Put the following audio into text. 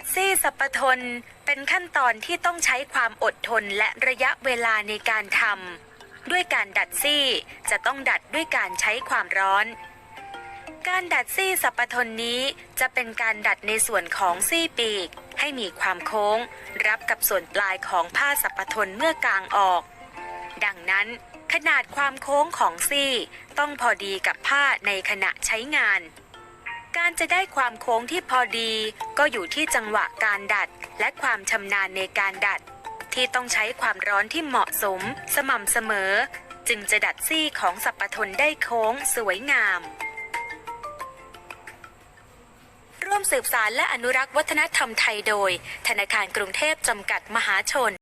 ดซี่สัปทน เป็นขั้นตอนที่ต้องใช้ความอดทนและระยะเวลาในการทำด้วยการดัดซี่จะต้องดัดด้วยการใช้ความร้อน การดัดซี่สัปทนนี้จะเป็นการดัดในส่วนของซี่ปีก ให้มีความโค้ง รับกับส่วนปลายของผ้าสัปทนเมื่อกางออก ดังนั้น ขนาดความโค้งของซี่ ต้องพอดีกับผ้าในขณะใช้งาน การจะได้ความโค้งที่พอดี ก็อยู่ที่จังหวะการดัด และความชำนาญในการดัด ที่ต้องใช้ความร้อนที่เหมาะสม สม่ำเสมอ จึงจะดัดซี่ของสัปทนได้โค้งสวยงาม ร่วมสืบสารและอนุรักษ์วัฒนธรรมไทยโดย ธนาคารกรุงเทพจำกัดมหาชน